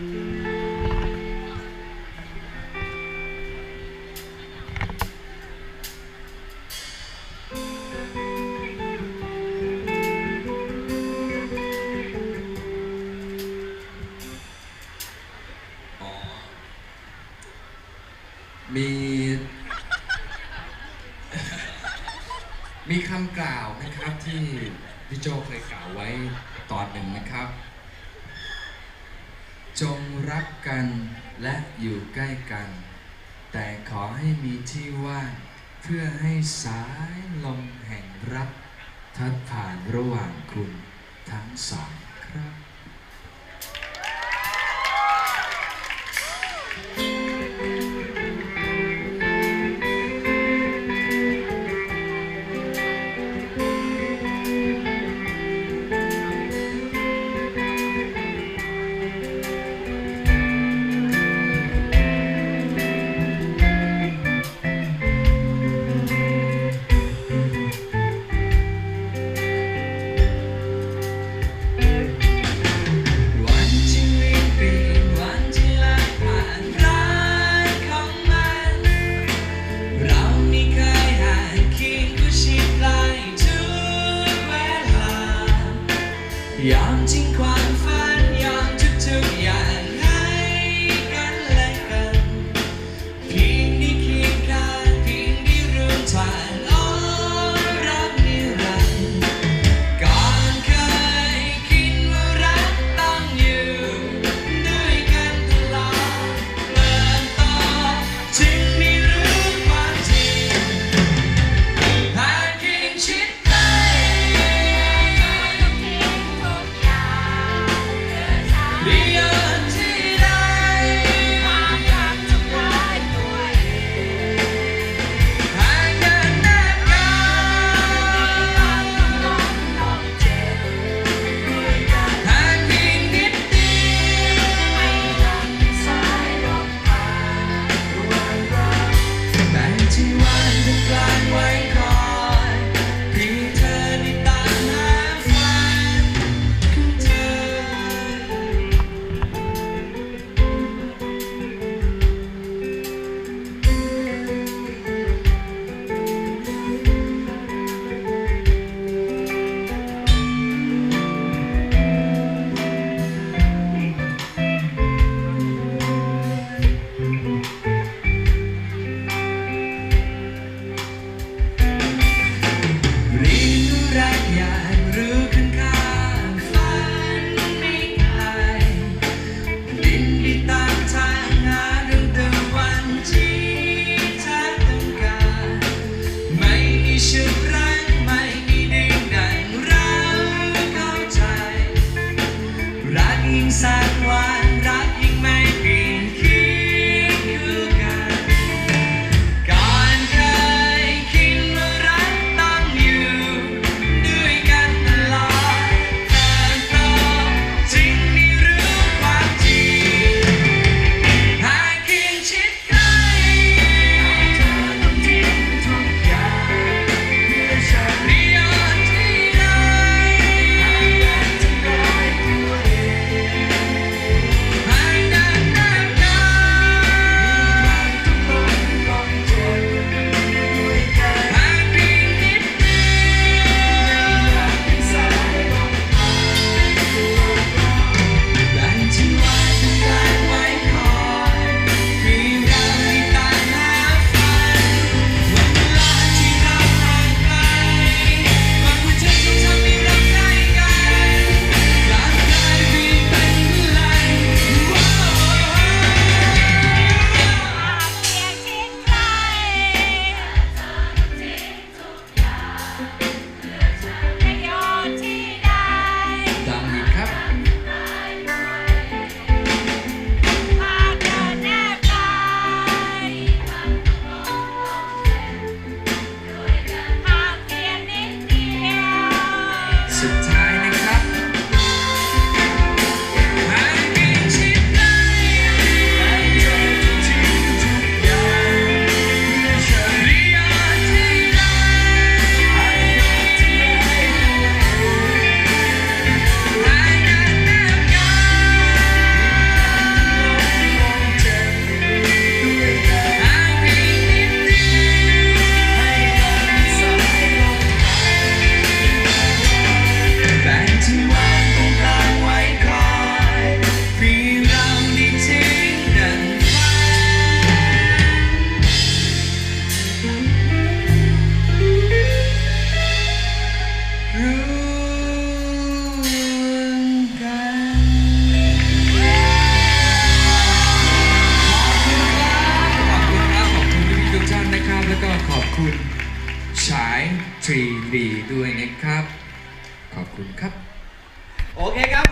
มี มีคำกล่าวนะครับที่พี่โจเคยกล่าวไว้ตอนหนึ่งนะครับ จงรักกันและอยู่ใกล้กัน แต่ขอให้มีที่ว่างเพื่อให้สายลมแห่งรัก ทัดผ่านระหว่างคุณทั้งสอง 让尽宽。to undecline. inside. sit down. คุณฉายทรีดีด้วยนะครับ ขอบคุณครับ โอเคครับ